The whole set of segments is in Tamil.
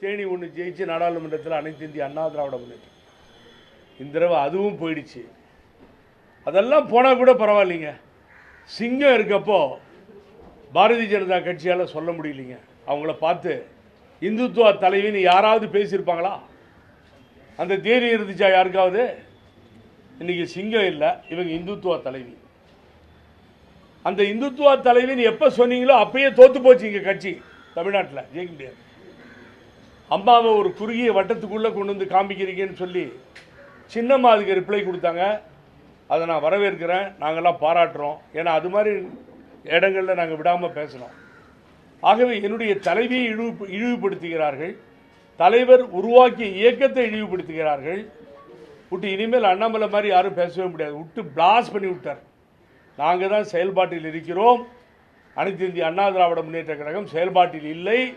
தேனி ஒன்று ஜெயிச்சு நாடாளுமன்றத்தில் அனைத்து இந்திய அண்ணா திராவிட முன்னேற்றம். இந்த தடவை அதுவும் போயிடுச்சு. அதெல்லாம் போனால் கூட பரவாயில்லைங்க. சிங்கம் இருக்கப்போ பாரதிய ஜனதா கட்சியால் சொல்ல முடியலைங்க. அவங்கள பார்த்து இந்துத்துவ தலைவின்னு யாராவது பேசியிருப்பாங்களா? அந்த தேதி இருந்துச்சா யாருக்காவது? இன்னைக்கு சிங்கம் இல்லை இவங்க இந்துத்துவ தலைவி. அந்த இந்துத்துவ தலைவின்னு எப்போ சொன்னீங்களோ அப்பயே தோத்து போச்சு இங்கே கட்சி தமிழ்நாட்டில். ஜெயிக்க முடியாது. அம்மாவை ஒரு குறுகிய வட்டத்துக்குள்ளே கொண்டு வந்து காமிக்கிறீங்கன்னு சொல்லி சின்னம்மா அதுக்கு ரிப்ளை கொடுத்தாங்க. அதை நான் வரவேற்கிறேன். நாங்கள்லாம் பாராட்டுறோம். ஏன்னா அது மாதிரி இடங்களில் நாங்கள் விடாமல் பேசுகிறோம் ஆகவே என்னுடைய தலைவியை இழிவு இழிவுபடுத்துகிறார்கள். தலைவர் உருவாக்கிய இயக்கத்தை இழிவுபடுத்துகிறார்கள். விட்டு இனிமேல் அண்ணாமலை மாதிரி யாரும் பேசவே முடியாது. விட்டு பிளாஸ் பண்ணி விட்டார். நாங்கள் தான் செயல்பாட்டில் இருக்கிறோம். அனைத்து இந்திய அண்ணா திராவிட முன்னேற்ற கழகம் செயல்பாட்டில் இல்லை.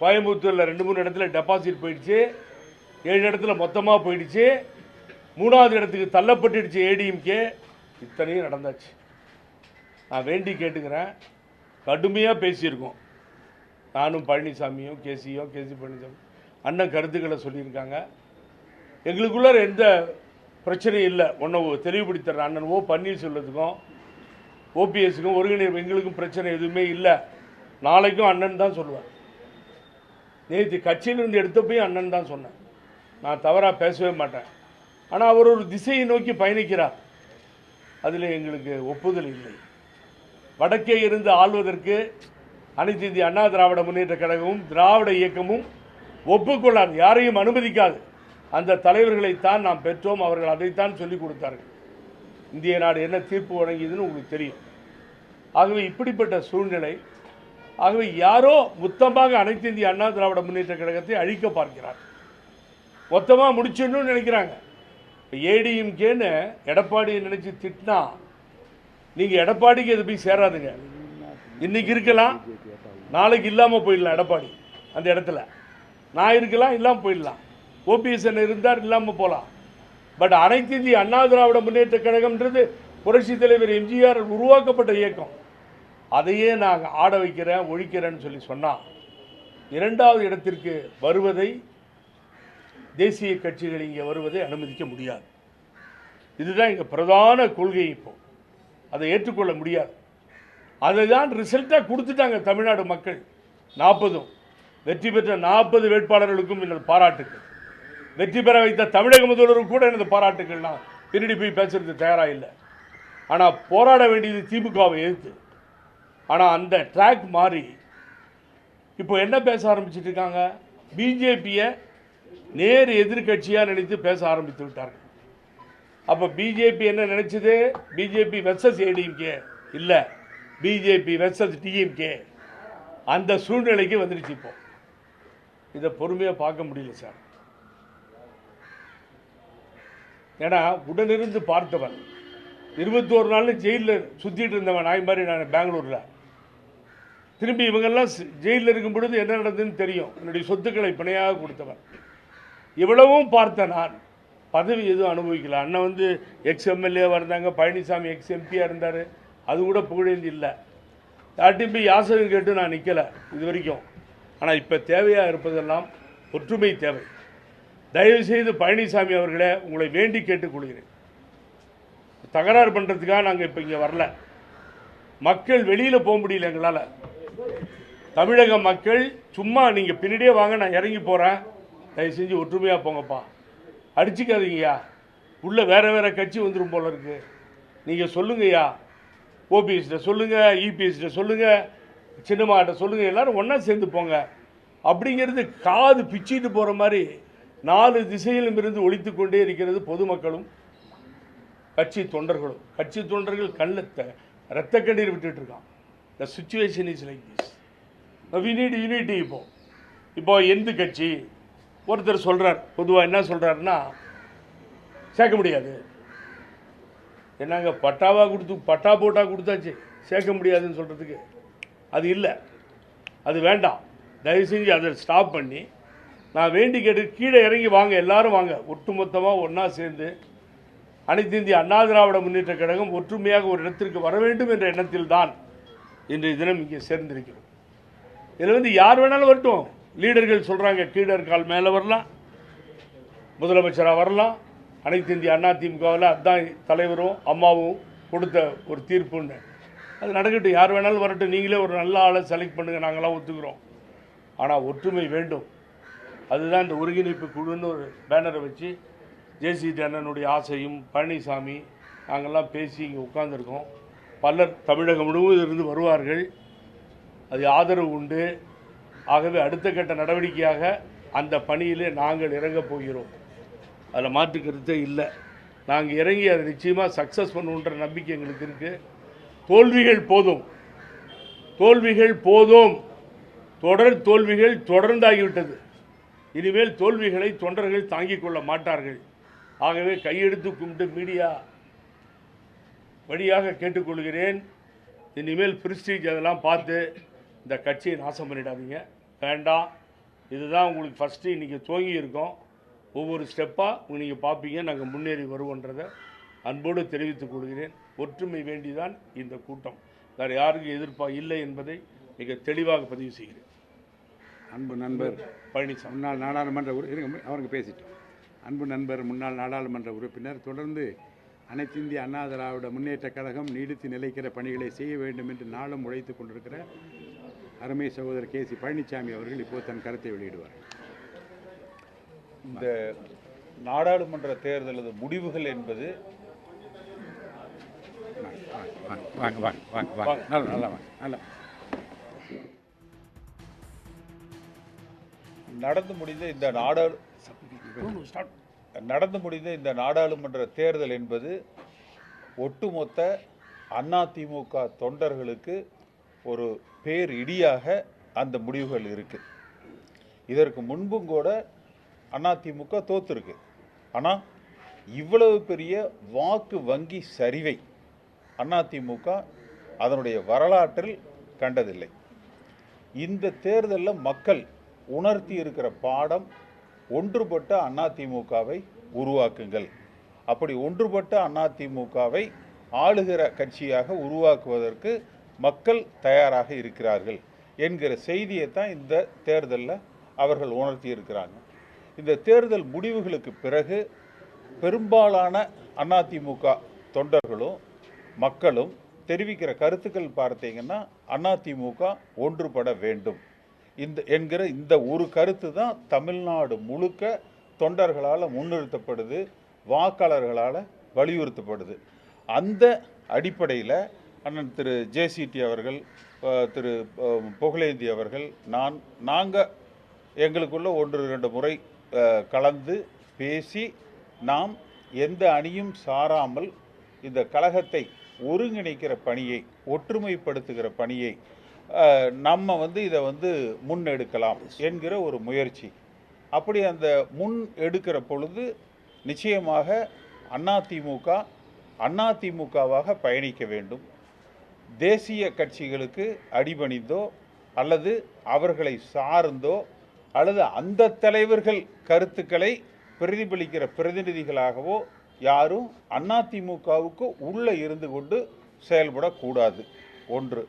கோயம்புத்தூரில் ரெண்டு மூணு இடத்துல டெபாசிட் போயிடுச்சு. ஏழு இடத்துல மொத்தமாக போயிடுச்சு. மூணாவது இடத்துக்கு தள்ளப்பட்டுடுச்சு ஏடிஎம்கே இத்தனையும் நடந்தாச்சு. நான் வேண்டி கேட்டுக்கிறேன். கடுமையாக பேசியிருக்கோம். நானும் பழனிசாமியும் கேசியோ கேசி பழனிசாமி அண்ணன் கருத்துக்களை சொல்லியிருக்காங்க. எங்களுக்குள்ள எந்த பிரச்சனையும் இல்லை. ஒன்றை தெளிவுபடுத்துற அண்ணனுவோ பன்னீர் பன்னீர்செல்வத்துக்கும் ஓபிஎஸ்க்கும் ஒருங்கிணைப்பு எங்களுக்கும் பிரச்சனை எதுவுமே இல்லை. நாளைக்கும் அண்ணன் தான் சொல்லுவேன் நேற்று கட்சியிலிருந்து எடுத்தப்பையும் அண்ணன் தான் சொன்னேன் நான் தவறாக பேசவே மாட்டேன். ஆனால் அவர் ஒரு திசையை நோக்கி பயணிக்கிறார். அதில் எங்களுக்கு ஒப்புதல் இல்லை. வடக்கே இருந்து ஆள்வதற்கு அனைத்து இந்திய அண்ணா திராவிட முன்னேற்ற கழகமும் திராவிட இயக்கமும் ஒப்புக்கொள்ளாது. யாரையும் அனுமதிக்காது. அந்த தலைவர்களைத்தான் நாம் பெற்றோம். அவர்கள் அதைத்தான் சொல்லிக் கொடுத்தார்கள். இந்திய நாடு என்ன தீர்ப்பு வழங்கியதுன்னு உங்களுக்கு தெரியும். ஆகவே இப்படிப்பட்ட சூழ்நிலை ஆகவே யாரோ மொத்தமாக அனைத்து இந்திய அண்ணா திராவிட முன்னேற்ற கழகத்தை அழிக்க பார்க்கிறார். மொத்தமாக முடிச்சிடணும்னு நினைக்கிறாங்க. ஏடிஎம்கேன்னு எடப்பாடியை நினச்சி திட்டினா நீங்கள் எடப்பாடிக்கு எது போய் சேராதுங்க. இன்னைக்கு இருக்கலாம் நாளைக்கு இல்லாமல் போயிடலாம் எடப்பாடி அந்த இடத்துல. நான் இருக்கலாம் இல்லாமல் போயிடலாம். ஓபிஎஸ் என்ன இருந்தார் இல்லாமல் போகலாம் பட் அனைத்து இந்திய அண்ணா திராவிட முன்னேற்ற கழகம்ன்றது புரட்சி தலைவர் எம்ஜிஆர் உருவாக்கப்பட்ட இயக்கம். அதையே நான் ஆட வைக்கிறேன் ஒழிக்கிறேன்னு சொல்லி சொன்னால் இரண்டாவது இடத்திற்கு வருவதை தேசிய கட்சிகள் இங்கே வருவதை அனுமதிக்க முடியாது. இதுதான் எங்கள் பிரதான கொள்கை இப்போ. அதை ஏற்றுக்கொள்ள முடியாது. அதை தான் ரிசல்ட்டாக கொடுத்துட்டாங்க தமிழ்நாடு மக்கள். நாற்பதும். வெற்றி பெற்ற நாற்பது வேட்பாளர்களுக்கும் எனது பாராட்டுக்கள். வெற்றி பெற வைத்த தமிழக முதல்வரும் கூட எனது பாராட்டுக்கள் திருடி போய் பேசுறது தயாராக இல்லை. ஆனால் போராட வேண்டியது திமுகவை எதிர்த்து. ஆனால் அந்த ட்ராக் மாறி இப்போ என்ன பேச ஆரம்பிச்சிட்டு இருக்காங்க? பிஜேபியை நேர் எதிர்க்கட்சியாக நினைத்து பேச ஆரம்பித்து விட்டார்கள். அப்போ பிஜேபி என்ன நினைச்சது? பிஜேபி வெர்சஸ் ஏடிஎம்கே இல்லை பிஜேபி வெர்சஸ் டிஎம்கே அந்த சூழ்நிலைக்கு வந்துடுச்சு இப்போ. இதை பொறுமையாக பார்க்க முடியல சார். ஏன்னா உடனிருந்து பார்த்தவன். இருபத்தோரு நாள் ஜெயிலில் சுற்றிட்டு இருந்தவன். நாய் மாதிரி நான் பெங்களூரில். திரும்பி இவங்கெல்லாம் ஜெயிலில் இருக்கும் பொழுது என்ன நடந்ததுன்னு தெரியும். என்னுடைய சொத்துக்களை பிணையாக கொடுத்தவன். இவ்வளவும் பார்த்த நான். பதவி எதுவும் அனுபவிக்கல. அண்ணன் வந்து எக்ஸ் எம்எல்ஏவாக இருந்தாங்க. பழனிசாமி எக்ஸ் எம்பியாக இருந்தார். அது கூட புகழேந்தி இல்லை. யார்ட்டையும் போய் யாசகம் கேட்டு நான் நிற்கலை இது வரைக்கும். ஆனால் இப்போ தேவையாக இருப்பதெல்லாம் ஒற்றுமை தேவை. தயவுசெய்து பழனிசாமி அவர்களே உங்களை வேண்டி கேட்டுக்கொள்கிறேன் தகராறு பண்ணுறதுக்காக நாங்கள் இப்போ இங்கே வரல. மக்கள் வெளியில் போக முடியல எங்களால். தமிழக மக்கள் சும்மா நீங்கள் பின்னாடியே வாங்க நான் இறங்கி போகிறேன் தயவு செஞ்சு ஒற்றுமையாக போங்கப்பா. அடிச்சுக்காதீங்கய்யா. உள்ளே வேறு வேறு கட்சி வந்துடும் போல இருக்கு. நீங்கள் சொல்லுங்கய்யா. ஓபிஎஸ்கிட்ட சொல்லுங்கள் இபிஎஸ்கிட்ட சொல்லுங்கள் சின்னம்மாட்ட சொல்லுங்கள் எல்லோரும் ஒன்றா சேர்ந்து போங்க. அப்படிங்கிறது காது பிச்சுட்டு போகிற மாதிரி நாலு திசையிலும் இருந்து ஒழித்து கொண்டே இருக்கிறது பொதுமக்களும் கட்சி தொண்டர்களும். கட்சி தொண்டர்கள் கண்ணத்தை ரத்த கண்ணீர் விட்டுட்டு இருக்கான். The situation is like this we need unity இப்போ இப்போ எந்த கட்சி? ஒருத்தர் சொல்கிறார் பொதுவாக என்ன சொல்கிறாருன்னா சேர்க்க முடியாது. என்னங்க பட்டாவாக கொடுத்து பட்டா போட்டா கொடுத்தாச்சு சேர்க்க முடியாதுன்னு சொல்கிறதுக்கு அது இல்லை. அது வேண்டாம். தயவு செஞ்சு அதை ஸ்டாப் பண்ணி நான் வேண்டி கேட்டு கீழே இறங்கி வாங்க எல்லாரும் வாங்க. ஒட்டுமொத்தமாக ஒன்றா சேர்ந்து அனைத்து இந்திய அண்ணா திராவிட முன்னேற்ற கழகம் ஒற்றுமையாக ஒரு இடத்திற்கு வர வேண்டும் என்ற எண்ணத்தில் தான் இன்றைய தினம் இங்கே சேர்ந்திருக்கிறோம். இதில் வந்து யார் வேணாலும் வரட்டும். லீடர்கள் சொல்கிறாங்க கீழர்கால் மேலே வரலாம் முதலமைச்சராக வரலாம் அனைத்து இந்திய அண்ணா திமுகவில் அதுதான் தலைவரும் அம்மாவும் கொடுத்த ஒரு தீர்ப்புன்னு. அது நடக்கட்டும் யார் வேணாலும் வரட்டும். நீங்களே ஒரு நல்ல ஆளை செலக்ட் பண்ணுங்கள் நாங்களாம் ஒத்துக்கிறோம். ஆனால் ஒற்றுமை வேண்டும். அதுதான் இந்த ஒருங்கிணைப்பு குழுன்னு ஒரு பேனரை வச்சு ஜேசிடி அண்ணனுடைய ஆசையும் பழனிசாமி நாங்கள்லாம் பேசி இங்கே உட்காந்துருக்கோம் பலர் தமிழகம் முழுவதும் இருந்து வருவார்கள். அது ஆதரவு உண்டு. ஆகவே அடுத்த கட்ட நடவடிக்கையாக அந்த பணியிலே நாங்கள் இறங்கப் போகிறோம். அதில் மாற்று கருத்தே இல்லை. நாங்கள் இறங்கி அதை நிச்சயமாக சக்ஸஸ் பண்ணுன்ற நம்பிக்கை எங்களுக்கு இருக்குது தோல்விகள் போதும். தோல்விகள் போதும். தொடர் தோல்விகள் தொடர்ந்தாகிவிட்டது. இனிமேல் தோல்விகளை தொண்டர்கள் தாங்கிக் கொள்ள மாட்டார்கள். ஆகவே கையெடுத்து கும்பிட்டு மீடியா வழியாக கேட்டுக்கொள்கிறேன். இனிமேல் பிரிஸ்டீஜ் அதெல்லாம் பார்த்து இந்த கட்சியை நாசம் பண்ணிடாதீங்க. வேண்டாம். இதுதான் உங்களுக்கு ஃபஸ்ட்டு இன்றைக்கி துவங்கி இருக்கோம். ஒவ்வொரு ஸ்டெப்பாக நீங்கள் பார்ப்பீங்க. நாங்கள் முன்னேறி வருவோன்றதை அன்போடு தெரிவித்துக் கொள்கிறேன். ஒற்றுமை வேண்டிதான் இந்த கூட்டம். வேறு யாருக்கும் எதிர்ப்பா இல்லை என்பதை மிக தெளிவாக பதிவு செய்கிறேன். அன்பு நண்பர் பழனிசாமி முன்னாள் நாடாளுமன்ற உறு இருங்க அவருக்கு பேசிட்டோம். அன்பு நண்பர் முன்னாள் நாடாளுமன்ற உறுப்பினர் தொடர்ந்து அனைத்து இந்திய அண்ணா திராவிட முன்னேற்றக் கழகம் நீடித்து நிலைக்கிற பணிகளை செய்ய வேண்டும் என்று நாளும் உழைத்துக் கொண்டிருக்கிற அருமை சகோதரர் கே சி பழனிசாமி அவர்கள் இப்போது தன் கருத்தை வெளியிடுவார். இந்த நாடாளுமன்ற தேர்தலது முடிவுகள் என்பது வாங்க வாங்க வாங்க வாங்க நல்லா நல்லா வாங்க நல்லா நடந்து முடிந்த இந்த நாடாளு நடந்து முடிந்த இந்த நாடாளுமன்ற தேர்தல் என்பது ஒட்டுமொத்த அதிமுக தொண்டர்களுக்கு ஒரு பேர் இடியாக அந்த முடிவுகள் இருக்குது இதற்கு முன்பும் கூட அதிமுக தோத்துருக்கு. ஆனால் இவ்வளவு பெரிய வாக்கு வங்கி சரிவை அதிமுக அதனுடைய வரலாற்றில் கண்டதில்லை. இந்த தேர்தலில் மக்கள் உணர்த்தி இருக்கிற பாடம் ஒன்றுபட்ட அதிமுகவை உருவாக்குங்கள். அப்படி ஒன்றுபட்ட அதிமுகவை ஆளுகிற கட்சியாக உருவாக்குவதற்கு மக்கள் தயாராக இருக்கிறார்கள் என்கிற செய்தியை தான் இந்த தேர்தலில் அவர்கள் உணர்த்தி இருக்கிறாங்க. இந்த தேர்தல் முடிவுகளுக்கு பிறகு பெரும்பாலான அதிமுக தொண்டர்களும் மக்களும் தெரிவிக்கிற கருத்துக்கள் பார்த்தீங்கன்னா அதிமுக ஒன்றுபட வேண்டும். இந்த என்கிற இந்த ஒரு கருத்து தான் தமிழ்நாடு முழுக்க தொண்டர்களால் முன்னிறுத்தப்படுது வாக்காளர்களால் வலியுறுத்தப்படுது. அந்த அடிப்படையில் அண்ணன் திரு ஜேசிடி அவர்கள் திரு புகழேந்தி அவர்கள் நான் நாங்கள் எங்களுக்குள்ள ஒன்று ரெண்டு முறை கலந்து பேசி நாம் எந்த அணியும் சாராமல் இந்த கழகத்தை ஒருங்கிணைக்கிற பணியை ஒற்றுமைப்படுத்துகிற பணியை நம்ம வந்து இதை வந்து முன்னெடுக்கலாம் என்கிற ஒரு முயற்சி. அப்படி அந்த முன் எடுக்கிற பொழுது நிச்சயமாக அதிமுக அதிமுகவாக பயணிக்க வேண்டும். தேசிய கட்சிகளுக்கு அடிபணிந்தோ அல்லது அவர்களை சார்ந்தோ அல்லது அந்த தலைவர்கள் கருத்துக்களை பிரதிபலிக்கிற பிரதிநிதிகளாகவோ யாரும் அதிமுகவுக்கு உள்ளே இருந்து கொண்டு செயல்படக்கூடாது. ஒன்று.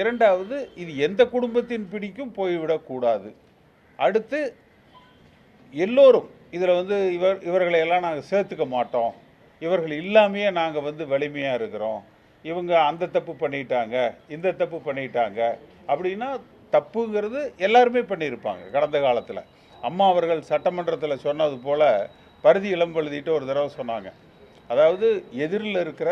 இரண்டாவது இது எந்த குடும்பத்தின் பிடிக்கும் போய்விடக்கூடாது. அடுத்து எல்லோரும் இதில் வந்து இவர் இவர்களை எல்லாம் நாங்கள் சேர்த்துக்க மாட்டோம். இவர்கள் இல்லாமையே நாங்கள் வந்து வலிமையாக இருக்கிறோம். இவங்க அந்த தப்பு பண்ணிட்டாங்க இந்த தப்பு பண்ணிட்டாங்க அப்படின்னா தப்புங்கிறது எல்லாருமே பண்ணியிருப்பாங்க கடந்த காலத்தில். அம்மா அவர்கள் சட்டமன்றத்தில் சொன்னது போல் பருதி இளம்பழுதிட்டு ஒரு தடவை சொன்னாங்க. அதாவது எதிரில் இருக்கிற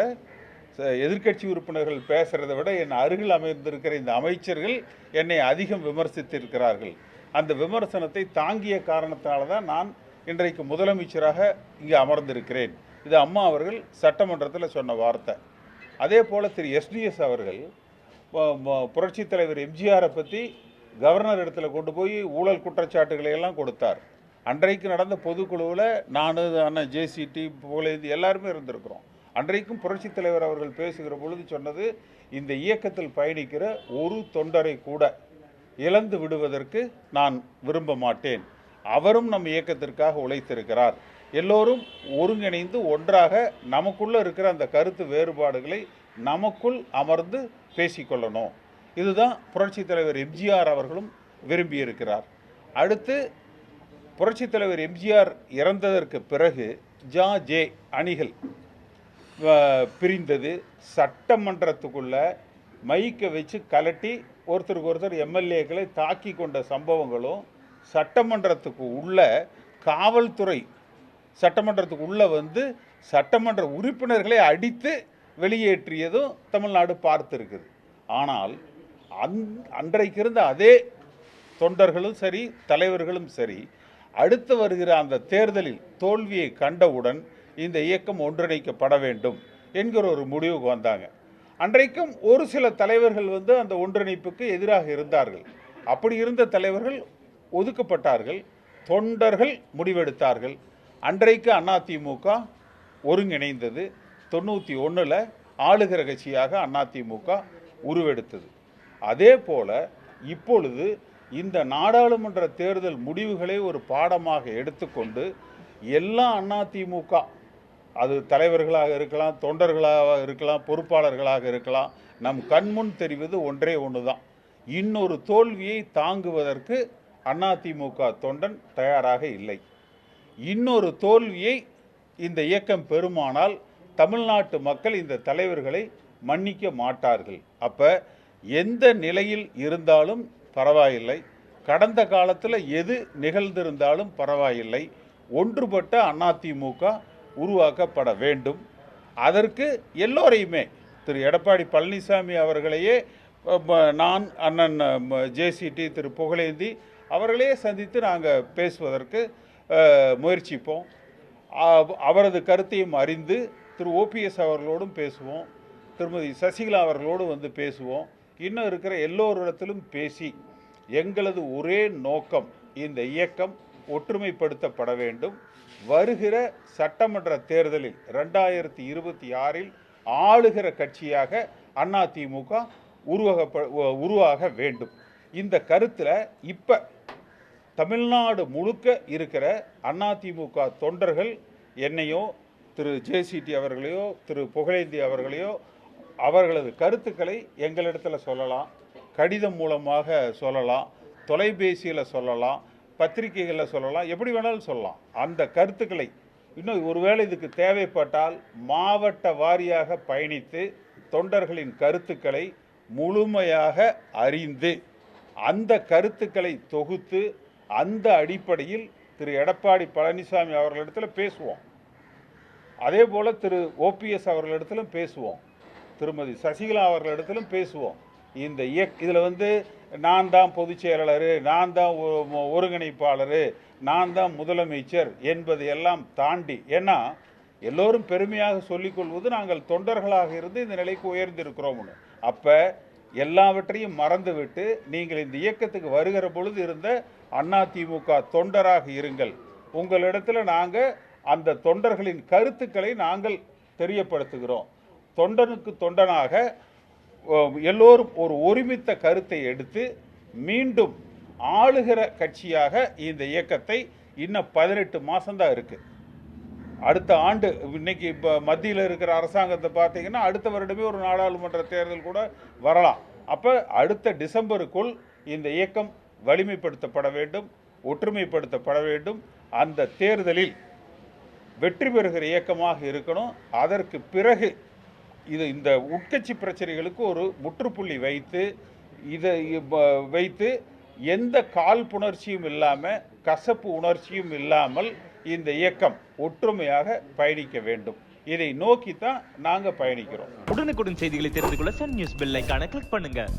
எதிர்கட்சி எதிர்க்கட்சி உறுப்பினர்கள் பேசுகிறத விட என் அருகில் அமைந்திருக்கிற இந்த அமைச்சர்கள் என்னை அதிகம் விமர்சித்திருக்கிறார்கள். அந்த விமர்சனத்தை தாங்கிய காரணத்தால் தான் நான் இன்றைக்கு முதலமைச்சராக இங்கே அமர்ந்திருக்கிறேன். இது அம்மா அவர்கள் சட்டமன்றத்தில் சொன்ன வார்த்தை. அதே போல் திரு. எஸ்டிஎஸ் அவர்கள் புரட்சித் தலைவர் எம்ஜிஆரை பற்றி கவர்னர் இடத்துல கொண்டு போய் ஊழல் குற்றச்சாட்டுகளை எல்லாம் கொடுத்தார். அன்றைக்கு நடந்த பொதுக்குழுவில் நான் அண்ணன் ஜேசிடி புகழேந்தி எல்லாருமே இருந்திருக்கிறோம். அன்றைக்கும் புரட்சித் தலைவர் அவர்கள் பேசுகிற பொழுது சொன்னது இந்த இயக்கத்தில் பயணிக்கிற ஒரு தொண்டரை கூட இழந்து விடுவதற்கு நான் விரும்ப மாட்டேன். அவரும் நம் இயக்கத்திற்காக உழைத்திருக்கிறார். எல்லோரும் ஒருங்கிணைந்து ஒன்றாக நமக்குள்ளே இருக்கிற அந்த கருத்து வேறுபாடுகளை நமக்குள் அமர்ந்து பேசிக்கொள்ளணும் இதுதான் புரட்சித் தலைவர் எம்ஜிஆர் அவர்களும் விரும்பியிருக்கிறார். அடுத்து புரட்சித் தலைவர் எம்ஜிஆர் இறந்ததற்கு பிறகு ஜா ஜே அணிகள் பிரிந்தது. சட்டமன்றத்துக்குள்ள மைக்கை வச்சு கலட்டி ஒருத்தருக்கு ஒருத்தர் எம்எல்ஏக்களை தாக்கி கொண்ட சம்பவங்களும் சட்டமன்றத்துக்கு உள்ள காவல்துறை சட்டமன்றத்துக்கு உள்ள வந்து சட்டமன்ற உறுப்பினர்களை அடித்து வெளியேற்றியதும் தமிழ்நாடு பார்த்துருக்குது. ஆனால் அந் அன்றைக்கு இருந்த அதே தொண்டர்களும் சரி தலைவர்களும் சரி அடுத்து வருகிற அந்த தேர்தலில் தோல்வியை கண்டவுடன் இந்த இயக்கம் ஒன்றிணைக்கப்பட வேண்டும் என்கிற ஒரு முடிவுக்கு வந்தாங்க. அன்றைக்கும் ஒரு சில தலைவர்கள் வந்து அந்த ஒன்றிணைப்புக்கு எதிராக இருந்தார்கள். அப்படி இருந்த தலைவர்கள் ஒதுக்கப்பட்டார்கள் தொண்டர்கள் முடிவெடுத்தார்கள். அன்றைக்கு அதிமுக ஒருங்கிணைந்தது. தொண்ணூற்றி ஒன்றில் ஆளுகிற கட்சியாக அதிமுக உருவெடுத்தது. அதே போல இப்பொழுது இந்த நாடாளுமன்ற தேர்தல் முடிவுகளை ஒரு பாடமாக எடுத்துக்கொண்டு எல்லா அதிமுக அது தலைவர்களாக இருக்கலாம் தொண்டர்களாக இருக்கலாம் பொறுப்பாளர்களாக இருக்கலாம். நம் கண்முன் தெரிவது ஒன்றே ஒன்று தான் இன்னொரு தோல்வியை தாங்குவதற்கு அதிமுக தொண்டன் தயாராக இல்லை. இன்னொரு தோல்வியை இந்த இயக்கம் பெறுமானால் தமிழ்நாட்டு மக்கள் இந்த தலைவர்களை மன்னிக்க மாட்டார்கள். அப்போ எந்த நிலையில் இருந்தாலும் பரவாயில்லை. கடந்த காலத்தில் எது நிகழ்ந்திருந்தாலும் பரவாயில்லை. ஒன்றுபட்ட அதிமுக உருவாக்கப்பட வேண்டும். அதற்கு எல்லோரையுமே திரு எடப்பாடி பழனிசாமி அவர்களையே நான் அண்ணன் ஜேசிடி திரு புகழேந்தி அவர்களையே சந்தித்து நாங்கள் பேசுவதற்கு முயற்சிப்போம். அவரது கருத்தையும் அறிந்து திரு ஓபிஎஸ் அவர்களோடும் பேசுவோம். திருமதி சசிகலா அவர்களோடு வந்து பேசுவோம். இன்னும் இருக்கிற எல்லோரிடத்திலும் பேசி எங்களது ஒரே நோக்கம் இந்த இயக்கம் ஒற்றுமைப்படுத்தப்பட வேண்டும். வருகிற சட்டமன்ற தேர்தலில் ரெண்டாயிரத்தி இருபத்தி ஆறில் ஆளுகிற கட்சியாக அதிமுக உருவாகப்ப உருவாக வேண்டும். இந்த கருத்தில் இப்போ தமிழ்நாடு முழுக்க இருக்கிற அதிமுக தொண்டர்கள் என்னையோ திரு ஜேசிடி அவர்களையோ திரு புகழேந்தி அவர்களையோ அவர்களது கருத்துக்களை எங்களிடத்தில் சொல்லலாம். கடிதம் மூலமாக சொல்லலாம். தொலைபேசியில் சொல்லலாம். பத்திரிகைகளில் சொல்லலாம் எப்படி வேணாலும் சொல்லலாம். அந்த கருத்துக்களை இன்னும் ஒருவேளை இதுக்கு தேவைப்பட்டால் மாவட்ட வாரியாக பயணித்து தொண்டர்களின் கருத்துக்களை முழுமையாக அறிந்து அந்த கருத்துக்களை தொகுத்து அந்த அடிப்படையில் திரு. எடப்பாடி பழனிசாமி அவர்களிடத்தில் பேசுவோம். அதே போல் திரு. ஓபிஎஸ் அவர்களிடத்திலும் பேசுவோம். திருமதி சசிகலா அவர்களிடத்திலும் பேசுவோம். இந்த இயக் இதில் வந்து நான் தான் பொதுச் செயலாளர் நான் தான் ஒருங்கிணைப்பாளர் நான் தான் முதலமைச்சர் என்பதை எல்லாம் தாண்டி ஏன்னா எல்லோரும் பெருமையாக சொல்லிக்கொள்வது நாங்கள் தொண்டர்களாக இருந்து இந்த நிலைக்கு உயர்ந்திருக்கிறோம்னு. அப்போ எல்லாவற்றையும் மறந்துவிட்டு நீங்கள் இந்த இயக்கத்துக்கு வருகிற பொழுது இருந்த அதிமுக தொண்டராக இருங்கள். உங்களிடத்தில் நாங்கள் அந்த தொண்டர்களின் கருத்துக்களை நாங்கள் தெரியப்படுத்துகிறோம். தொண்டனுக்கு தொண்டனாக எல்லோரும் ஒரு ஒருமித்த கருத்தை எடுத்து மீண்டும் ஆளுகிற கட்சியாக இந்த இயக்கத்தை இன்னும் பதினெட்டு மாதம்தான் இருக்குது அடுத்த ஆண்டு இன்னைக்கு இப்போ மத்தியில் இருக்கிற அரசாங்கத்தை பார்த்தீங்கன்னா அடுத்த வருடமே ஒரு நாடாளுமன்ற தேர்தல் கூட வரலாம். அப்போ அடுத்த டிசம்பருக்குள் இந்த இயக்கம் வலிமைப்படுத்தப்பட வேண்டும் ஒற்றுமைப்படுத்தப்பட வேண்டும். அந்த தேர்தலில் வெற்றி பெறுகிற இயக்கமாக இருக்கணும். அதற்கு பிறகு இது இந்த உட்கட்சி பிரச்சனைகளுக்கு ஒரு முற்றுப்புள்ளி வைத்து இதை வைத்து எந்த காழ்ப்புணர்ச்சியும் இல்லாமல் கசப்பு உணர்ச்சியும் இல்லாமல் இந்த இயக்கம் ஒற்றுமையாக பயணிக்க வேண்டும். இதை நோக்கி தான் நாங்கள் பயணிக்கிறோம். உடனுக்குடன் செய்திகளை தெரிந்து கொள்ள சன் நியூஸ் பெல் ஐகானை கிளிக் பண்ணுங்கள்